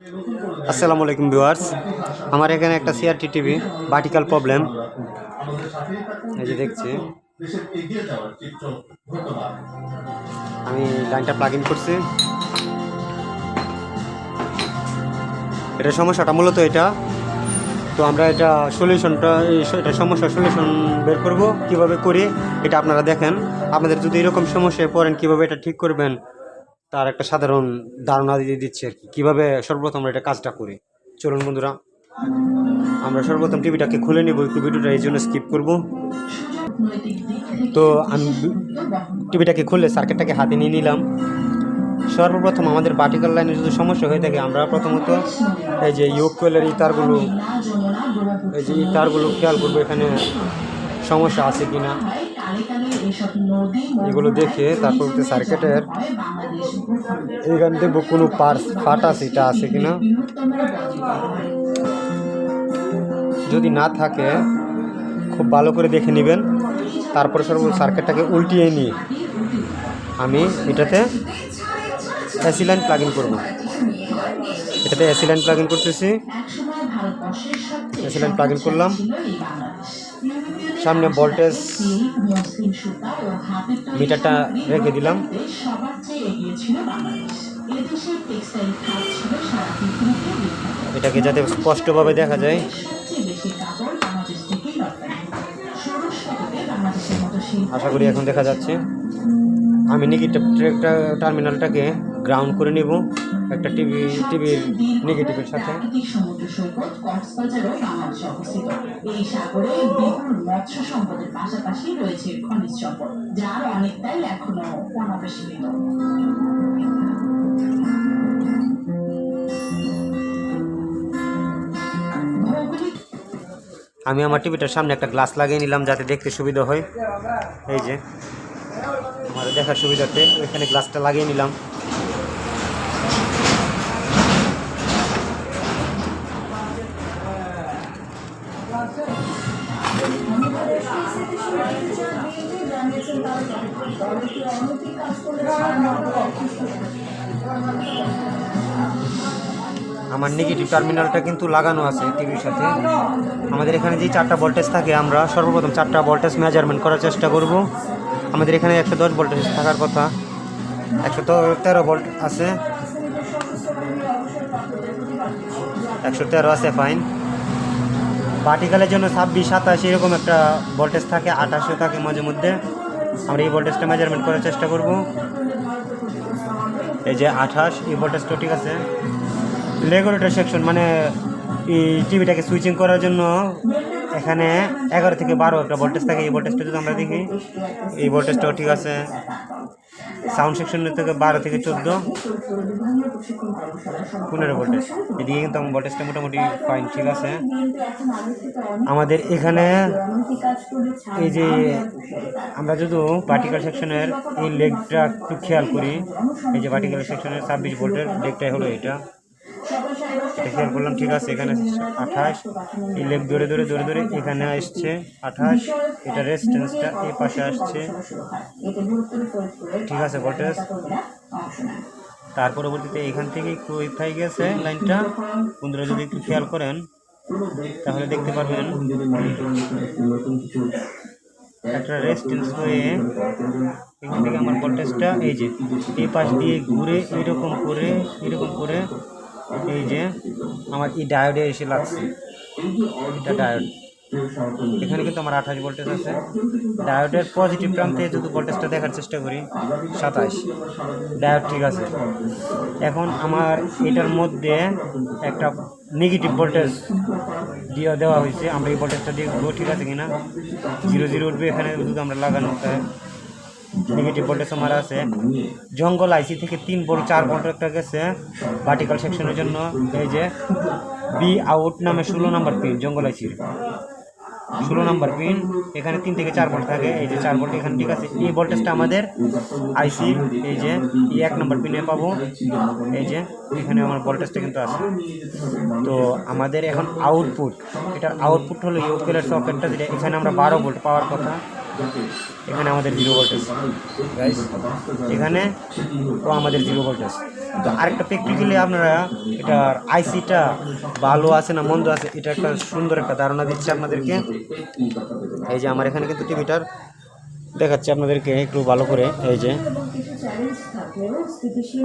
আসসালামু আলাইকুম ভিউয়ার্স। আমার এখানে একটা সিআরটি টিভি ভার্টিক্যাল প্রবলেম এই যে দেখছি। আমি লাইনটা প্লাগ ইন করছি। এটা সমস্যাটা মূলত এটা। তো আমরা এটা সলিউশনটা এটা সমস্যার সলিউশন বের করব, কীভাবে করি, এটা আপনারা দেখেন। আপনাদের যদি এরকম সমস্যায় পড়েন, কীভাবে এটা ঠিক করবেন তার একটা সাধারণ ধারণা দিয়ে দিচ্ছে আর কি। কীভাবে সর্বপ্রথম আমরা এটা কাজটা করি? চলুন বন্ধুরা, আমরা সর্বপ্রথম টিভিটাকে খুলে নিব, একটু ভিডিওটা এই জন্য স্কিপ করব। তো আমি টিভিটাকে খুললে সার্কিটটাকে হাতে নিয়ে নিলাম। সর্বপ্রথম আমাদের পার্টিকাল লাইনে যদি সমস্যা হয়ে থাকে, আমরা প্রথমত এই যে ইউক কোয়েলের এই তারগুলো এই যে তারগুলো খেয়াল করব এখানে সমস্যা আছে কি না এগুলো দেখে তারপর হচ্ছে সার্কিটের এইখান দেখব কোনো পার্স ফাটা সেটা আছে কিনা? যদি না থাকে খুব ভালো করে দেখে নেবেন। তারপরে সর্ব সার্কিটটাকে উল্টিয়ে নিয়ে আমি এটাতে এসি লাইন প্লাগ ইন করব। এটাতে এসি লাইন প্লাগ ইন করতেছি এসি লাইন প্লাগ ইন করলাম। সামনে ভোল্টেজ মিটারটা রেখে দিলাম। এটাকে যাতে স্পষ্টভাবে দেখা যায়। আশা করি এখন দেখা যাচ্ছে। আমি নেগেটিভ টার্মিনালটাকে গ্রাউন্ড করে নিব। একটা টিভি টিভির নেগেটিভের সাথে। প্রাকৃতিক সমুদ্র সৈকত কক্সবাজারও বাংলাদেশে অবস্থিত। এই সাগরে বিপুল মৎস্য সম্পদের পাশাপাশি রয়েছে খনিজ সম্পদ যার অনেকটাই এখনও অনাবিষ্কৃত আমি আমার টিভিটার সামনে একটা গ্লাস লাগিয়ে নিলাম যাতে দেখতে সুবিধা হয়। এই যে আমার দেখার সুবিধাতে ওইখানে গ্লাসটা লাগিয়ে নিলাম। আমার নেগেটিভ টার্মিনালটা কিন্তু লাগানো আছে টিভির সাথে। আমাদের এখানে যে চারটা ভোল্টেজ থাকে, আমরা সর্বপ্রথম চারটা ভোল্টেজ মেজারমেন্ট করার চেষ্টা করব। আমাদের এখানে একশো দশ ভোল্টেজ থাকার কথা। একশো তেরো ভোল্ট আছে। একশো তেরো আছে ফাইন পার্টিকালের জন্য ছাব্বিশ, সাতাশ, এরকম একটা ভোল্টেজ থাকে, আঠাশও থাকে মাঝে মধ্যে। আমরা এই ভোল্টেজটা মেজারমেন্ট করার চেষ্টা করব। এই যে আঠাশ, এই ভোল্টেজটা ঠিক আছে। রেগুলেটর সেকশন মানে এই টিভিটাকে সুইচিং করার জন্য এখানে এগারো থেকে বারো একটা ভোল্টেজ থাকে। এই ভোল্টেজটা যদি আমরা দেখি, এই ভোল্টেজটাও ঠিক আছে। সাউন্ড সেকশন থেকে বারো থেকে চোদ্দ। পনেরো ভোল্টেজ এদিকে কিন্তু আমার ভোল্টেজটা মোটামুটি ফাইন ঠিক আছে। আমাদের এখানে এই যে আমরা যদি পার্টিকাল সেকশনের এই লেগটা একটু খেয়াল করি, এই যে পার্টিকাল সেকশনের ছাব্বিশ ভোল্টের লেগটাই হলো এটা। খেয়াল করলাম ঠিক আছে, এখানে আঠাশ, এই লেগ ধরে ধরে ধরে ধরে এখানে আসছে আঠাশ, এটা রেজিস্ট্যান্সটা এই পাশে আসছে। ঠিক আছে ভোল্টেজ তার পরবর্তীতে এখান থেকে একটু উঠাই গেছে লাইনটা? বন্ধুরা, যদি একটু খেয়াল করেন, তাহলে দেখতে পারবেন। একটা রেজিস্ট্যান্স হয়ে এখান থেকে আমার ভোল্টেজটা এই যে এই পাশ দিয়ে ঘুরে এরকম করে এরকম করে এই যে আমার এই ডায়োডে এসে লাগছে। এটা ডায়োড। এখানে কিন্তু আমার আঠাশ ভোল্টেজ আছে। ডায়োডের পজিটিভ প্রান্তে যদি ভোল্টেজটা দেখার চেষ্টা করি, সাতাশ। ডায়োড ঠিক আছে। এখন আমার এটার মধ্যে একটা নেগেটিভ ভোল্টেজ দিয়ে দেওয়া হয়েছে। আমরা এই ভোল্টেজটা দেখব ঠিক আছে কিনা? জিরো জিরো উঠবে এখানে যদি আমরা লাগানো তাই নেগেটিভ ভোল্টেজ আমার আছে। জঙ্গল আইসি থেকে তিন ভোল্ট চার ভোল্ট একটা গেছে। ভার্টিক্যাল সেকশনের জন্য এই যে বি আউট নামে ষোলো নাম্বার পিন জঙ্গল আইসির ষোলো নাম্বার পিন এখানে তিন থেকে চার ভোল্ট থাকে। এই যে চার ভোল্ট এখানে ঠিক আছে। এই ভোল্টেজটা আমাদের আইসি এই যে এক নম্বর পিনে পাবো। এই যে এখানে আমার ভোল্টেজটা কিন্তু আছে। তো আমাদের এখন আউটপুট এটার আউটপুট হলো ইউকেলের সকেটটা যেটা এখানে আমরা বারো ভোল্ট পাওয়ার কথা। এখানে আমাদের জিরো ভোল্টেজ। এখানে ও আমাদের জিরো ভোল্টেজ। তো আরেকটা প্র্যাকটিক্যালি আপনারা এটার আইসিটা ভালো আছে না মন্দ আছে, এটা একটা সুন্দর একটা ধারণা দিচ্ছে আপনাদেরকে। এই যে আমার এখানে কিন্তু টিভিটার দেখাচ্ছি আপনাদেরকে একটু ভালো করে। এই যে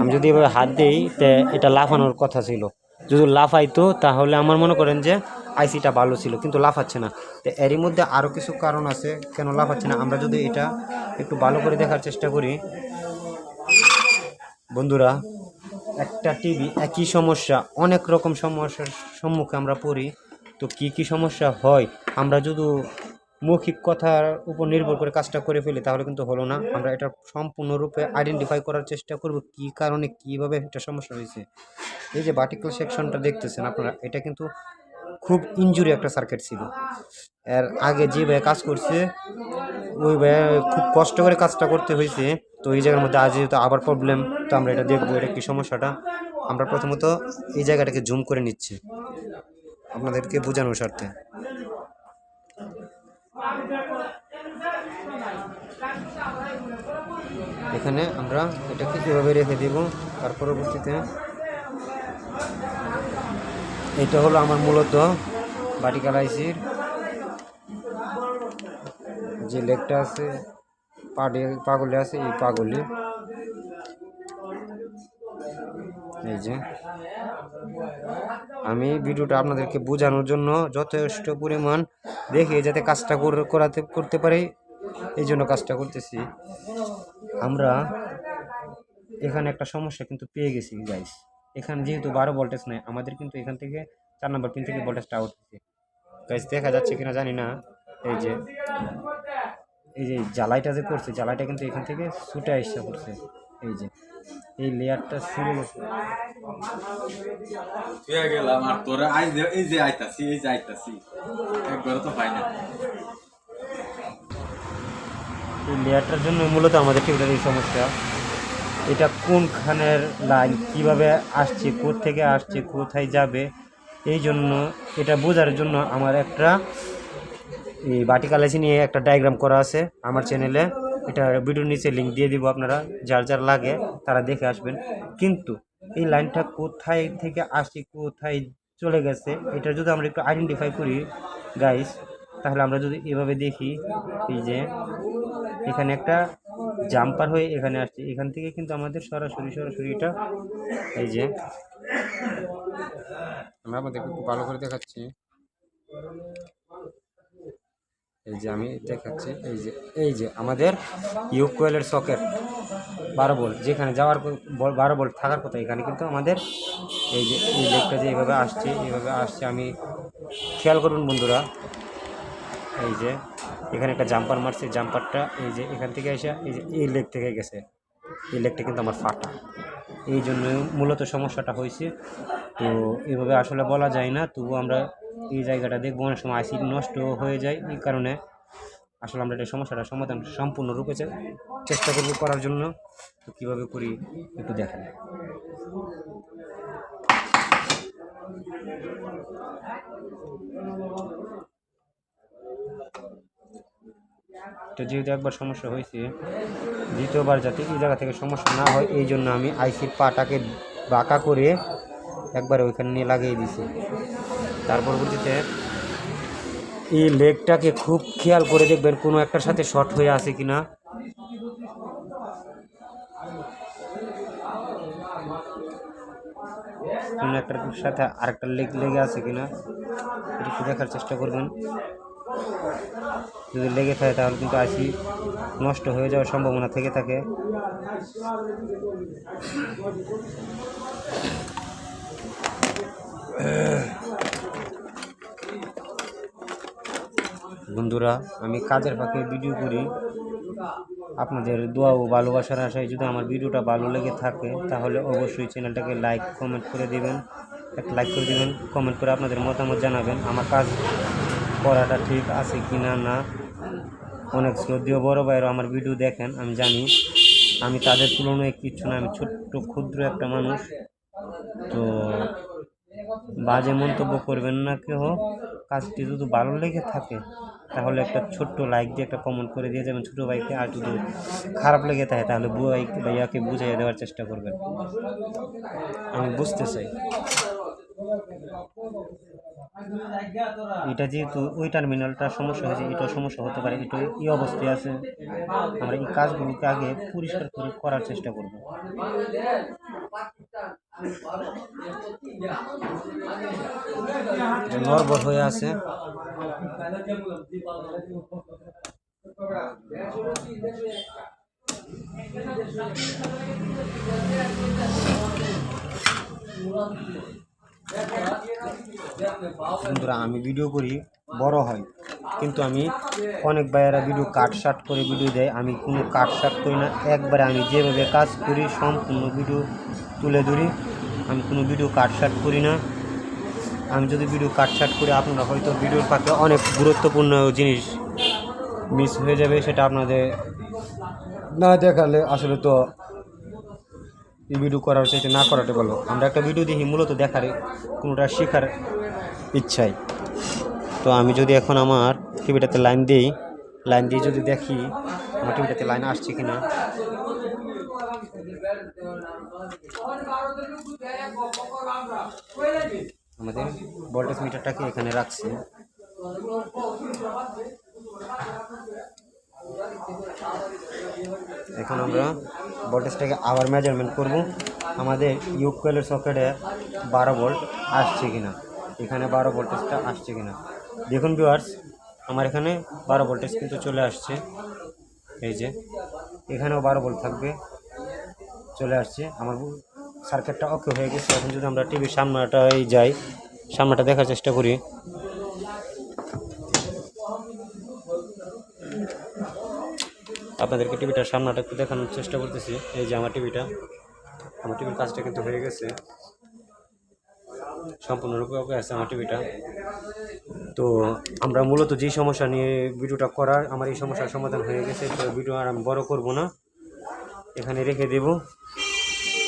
আমি যদি এভাবে হাত দিই, তে এটা লাফানোর কথা ছিল। যদি লাফাইতো, তাহলে আমার মনে করেন যে আইসিটা ভালো ছিল, কিন্তু লাফাচ্ছে না। তো এরই মধ্যে আরও কিছু কারণ আছে, কেন লাফাচ্ছে না? আমরা যদি এটা একটু ভালো করে দেখার চেষ্টা করি। বন্ধুরা, একটা টিভি একই সমস্যা, অনেক রকম সমস্যার সম্মুখে আমরা পড়ি। তো কি কি সমস্যা হয়? আমরা যদি মৌখিক কথার উপর নির্ভর করে কাজটা করে ফেলি, তাহলে কিন্তু হলো না। আমরা এটা সম্পূর্ণরূপে আইডেন্টিফাই করার চেষ্টা করব, কি কারণে কীভাবে এটা সমস্যা হয়েছে। এই যে ভার্টিক্যাল সেকশনটা দেখতেছেন আপনারা, এটা কিন্তু খুব ইনজুরি একটা সার্কিট ছিল। এর আগে যে ভাই কাজ করছে, ওই ভাই খুব কষ্ট করে কাজটা করতে হয়েছে। তো এই জায়গার মধ্যে আজ যেহেতু আবার প্রবলেম তো আমরা এটা দেখব, এটা কি সমস্যাটা। আমরা প্রথমত এই জায়গাটাকে জুম করে নিচ্ছি। আপনাদেরকে বোঝানোর স্বার্থে। এখানে আমরা এটাকে কীভাবে রেখে দেব, তার পরবর্তীতে এটা হলো আমার মূলত ভার্টিক্যাল আইসির যে লেকটা আছে পাডে পাগলে আছে, এই পাগলি। এই যে। আমি ভিডিওটা আপনাদেরকে বোঝানোর জন্য যথেষ্ট পরিমাণ দেখে যাতে কাজটা করাতে, করতে পারি। এই জন্য কাজটা করতেছি। আমরা এখানে একটা সমস্যা কিন্তু পেয়ে গেছি গাইস এখানে যেহেতু বারো ভোল্টেজ নেই আমাদের কিন্তু এখান থেকে চার নম্বর পিন থেকে ভোল্টেজটা আউট হচ্ছে গাইস দেখা যাচ্ছে কিনা জানি না। এই যে এই যে জ্বালাইটা যে করছে জ্বালাইটা কিন্তু এখান থেকে ছুটে আসছে করছে এই যে এই লেয়ারটা ছিঁড়ে গেছে গেলাম আর তোরা এই যে আইতাছি এই যে আইতাছি। একবারও তো পাই না। এই লেয়ারটার জন্য মূলত আমাদের টিভিটার এই সমস্যা। এটা কোনখানের লাইন, কীভাবে আসছে থেকে আসছে, কোথায় যাবে, এই জন্য এটা বোঝার জন্য আমার একটা এই বাটিকালাইসি নিয়ে একটা ডায়াগ্রাম করা আছে আমার চ্যানেলে এটা ভিডিওর নিচে লিঙ্ক দিয়ে দিব আপনারা, যার যার লাগে তারা দেখে আসবেন। কিন্তু এই লাইনটা কোথায় থেকে আসছে, কোথায় চলে গেছে, এটা যদি আমরা একটু আইডেন্টিফাই করি গাইস তাহলে আমরা যদি এভাবে দেখি, এই যে এখানে একটা জাম্পার হয়ে এখানে আসছে। এখান থেকে কিন্তু আমাদের সরাসরি সরাসরি এটা এই যে। আমরা আমাদেরকে একটু ভালো করে দেখাচ্ছি। এই যে আমি দেখাচ্ছি, এই যে এই যে আমাদের ইউকোয়েলের সকেট বারো ভোল্ট যেখানে যাওয়ার বারো ভোল্ট থাকার কথা, এখানে কিন্তু আমাদের এই যে, এই লেগটা যে এইভাবে আসছে এইভাবে আসছে, আমি খেয়াল করুন বন্ধুরা। এই যে এখানে একটা জাম্পার মারছে জাম্পারটা এই যে এখান থেকে এসে এই যে এই লেগ থেকে গেছে। এই লেগটা কিন্তু আমার ফাটা। এই জন্য মূলত সমস্যাটা হয়েছে। তো এভাবে আসলে বলা যায় না, তবু আমরা এই জায়গাটা দেখব। অনেক সময় আইসি নষ্ট হয়ে যায় এই কারণে আসলে আমরা এই সমস্যাটা সমাধান সম্পূর্ণরূপে চেষ্টা করব করার জন্য। তো কীভাবে করি একটু দেখেন। তো যেহেতু একবার সমস্যা হয়েছে, দ্বিতীয়বার যাতে এই জায়গা থেকে সমস্যা না হয়, এই জন্য আমি আইসির পাটাকে বাঁকা করে একবার ওইখানে নিয়ে লাগিয়ে দিছি তার পরবর্তীতে এই লেগটাকে খুব খেয়াল করে দেখবেন কোনো একটার সাথে শর্ট হয়ে আছে কিনা কোনো একটার সাথে আরেকটা লেগ লেগে আছে কিনা একটু দেখার চেষ্টা করবেন। যদি লেগে থাকে তাহলে কিন্তু আইসি নষ্ট হয়ে যাওয়ার সম্ভাবনা থেকে থাকে। বন্ধুরা, আমি কাজের পাখি ভিডিও করি। আপনাদের দোয়া ও ভালোবাসার আশায় যদি আমার ভিডিওটা ভালো লেগে থাকে, তাহলে অবশ্যই চ্যানেলটাকে লাইক কমেন্ট করে দিবেন। একটা লাইক করে দিবেন কমেন্ট করে আপনাদের মতামত জানাবেন। আমার কাজ করাটা ঠিক আছে কি না না অনেক শ্রদ্ধীয় বড় ভাইয়েরও আমার ভিডিও দেখেন, আমি জানি। আমি তাদের তুলনায় কিচ্ছু না, আমি ছোট্ট, ক্ষুদ্র একটা মানুষ। তো বাজে মন্তব্য করবেন না কেহ। কাজটি যদি ভালো লেগে থাকে, তাহলে একটা ছোট্ট লাইক দিয়ে একটা কমেন্ট করে দিয়ে যাবেন। ছোটো ভাইকে আর যদি খারাপ লেগে থাকে, তাহলে বুয়াই ভাইয়াকে বুঝিয়ে দেওয়ার চেষ্টা করবেন। আমি বুঝতে চাই। এটা যেহেতু ওই টার্মিনালটার সমস্যা হয়েছে, এটাও সমস্যা হতে পারে এটা এই অবস্থায় আছে। আমরা এই কাজগুলোকে আগে পরিষ্কার করে করার চেষ্টা করব। নর্বর হয়ে আছে। বন্ধুরা, আমি ভিডিও করি, বড় হয়। কিন্তু আমি অনেক ভাইয়েরা ভিডিও কাট শাট করে ভিডিও দেয়। আমি কোনো কাট শাট করি না। একবারে আমি যেভাবে কাজ করি, সম্পূর্ণ ভিডিও তুলে ধরি। আমি কোনো ভিডিও কাট শাট করি না। আমি যদি ভিডিও কাট শাট করি, আপনারা হয়তো ভিডিওর পাশে অনেক গুরুত্বপূর্ণ জিনিস মিস হয়ে যাবে, সেটা আপনাদের না দেখালে আসলে তো এই ভিডিও করার চাইতে না করাটা ভালো। আমরা একটা ভিডিও দেখি, মূলত দেখার, কোনোটা শেখার ইচ্ছাই। তো আমি যদি এখন আমার টিভিটাতে লাইন দিই লাইন দিয়ে যদি দেখি আমার টিভিটাতে লাইন আসছে কি না আমাদের ভোল্টেজ মিটারটাকে এখানে রাখছি। এখন আমরা ভোল্টেজটাকে আবার মেজারমেন্ট করব। আমাদের ইউক কোয়েলের সকেটে বারো ভোল্ট আসছে কিনা। এখানে বারো ভোল্টেজটা আসছে কিনা। দেখুন ভিউয়ার্স আমার এখানে বারো ভোল্টেজ কিন্তু চলে আসছে। এই যে, এখানেও বারো ভোল্ট থাকবে, চলে আসছে। আমার সার্কিটটা ওকে হয়ে গেছে। এখন যদি আমরা টিভির সামনাটাই যাই, সামনাটা দেখার চেষ্টা করি। আপনাদেরকে টিভিটার সামনাটা একটু দেখানোর চেষ্টা করতেছি। এই যে আমার টিভিটা, আমার টিভির কাজটা কিন্তু হয়ে গেছে। সম্পূর্ণরূপে ওকে আছে আমার টিভিটা। তো আমরা মূলত যে সমস্যা নিয়ে ভিডিওটা করার, আমার এই সমস্যার সমাধান হয়ে গেছে। তো ভিডিও আর আমি বড় করব না। এখানে রেখে দেব।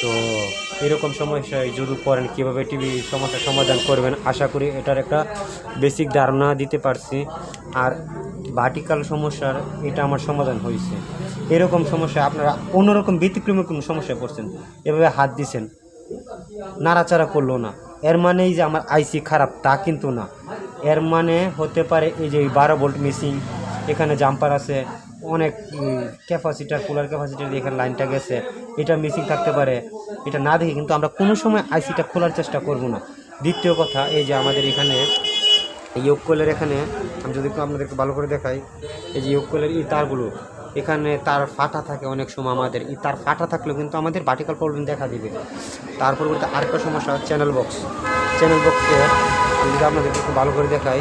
তো এরকম সমস্যায় যদি করেন কীভাবে টিভি সমস্যার সমাধান করবেন, আশা করি এটার একটা বেসিক ধারণা দিতে পারছি। আর ভার্টিক্যাল সমস্যার এটা আমার সমাধান হয়েছে। এরকম সমস্যা আপনারা অন্যরকম ব্যতিক্রমে কোনো সমস্যায় পড়ছেন, এভাবে হাত দিছেন, নাড়াচাড়া করল না। এর মানেই যে আমার আইসি খারাপ, তা কিন্তু না। এর মানে হতে পারে এই যে বারো ভোল্ট মিসিং এখানে জাম্পার আছে, অনেক ক্যাপাসিটার কুলার ক্যাপাসিটার দিয়ে এখানে লাইনটা গেছে। এটা মিসিং থাকতে পারে, এটা না দেখে কিন্তু আমরা কোনো সময় আইসিটা খোলার চেষ্টা করব না। দ্বিতীয় কথা, এই যে আমাদের এখানে এই ইয়োগকলের এখানে, আমি যদি আপনাদেরকে ভালো করে দেখাই, এই যে ইয়োগকলের এই তারগুলো এখানে তার ফাটা থাকে অনেক সময় আমাদের। এই তার ফাটা থাকলেও কিন্তু আমাদের ভার্টিক্যাল প্রবলেম দেখা দিবে। তার পরবর্তী আরেকটা সমস্যা চ্যানেল বক্স চ্যানেল বক্সে আমি যদি আপনাদেরকে একটু ভালো করে দেখাই,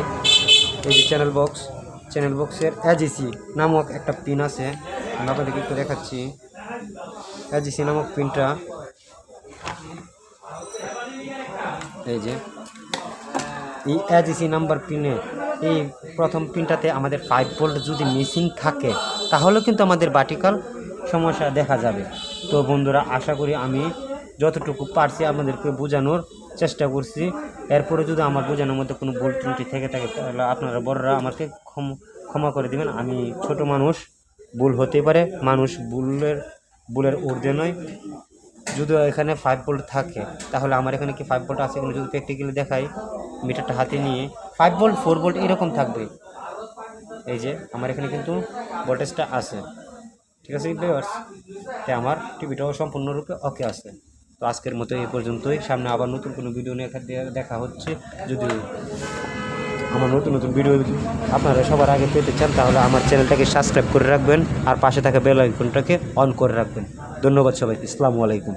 এই যে চ্যানেল বক্স চ্যানেল বক্সের এজিসি নামক একটা পিন আছে। আমি আপনাদেরকে একটু দেখাচ্ছি। এজিসি নামক পিনটা এই যে এই এজিসি নাম্বার পিনে এই প্রথম পিনটাতে আমাদের ফাইভ ভোল্ট যদি মিসিং থাকে তাহলে কিন্তু আমাদের বাটিকাল সমস্যা দেখা যাবে। তো বন্ধুরা, আশা করি আমি যতটুকু পারছি আপনাদেরকে বোঝানোর চেষ্টা করছি। এরপরে যদি আমার বোঝানোর মধ্যে কোনো ভুল ত্রুটি থেকে থাকে, তাহলে আপনারা বড়রা আমাকে ক্ষম, ক্ষমা করে দেবেন। আমি ছোট মানুষ, ভুল হতেই পারে। মানুষ ভুলের ভুলের ঊর্ধ্বে নয়। যদি এখানে ফাইভ ভোল্ট থাকে, তাহলে আমার এখানে কি ফাইভ ভোল্ট আছে? যদি প্র্যাকটিক্যালি দেখাই, মিটারটা হাতে নিয়ে ফাইভ ভোল্ট ফোর ভোল্ট এরকম থাকবে। এই যে, আমার এখানে কিন্তু ভোল্টেজটা আছে। ঠিক আছে ভিউয়ার্স তাই আমার টিভিটাও সম্পূর্ণরূপে ওকে আছে। তো আজকের মতো এই পর্যন্তই। সামনে আবার নতুন কোনো ভিডিও নিয়ে দেখা হচ্ছে। যদি আমার নতুন নতুন ভিডিও আপনারা সবার আগে পেতে চান, তাহলে আমার চ্যানেলটাকে সাবস্ক্রাইব করে রাখবেন আর পাশে থাকা বেল আইকনটাকে অন করে রাখবেন। ধন্যবাদ সবাই ইসলাম আলাইকুম।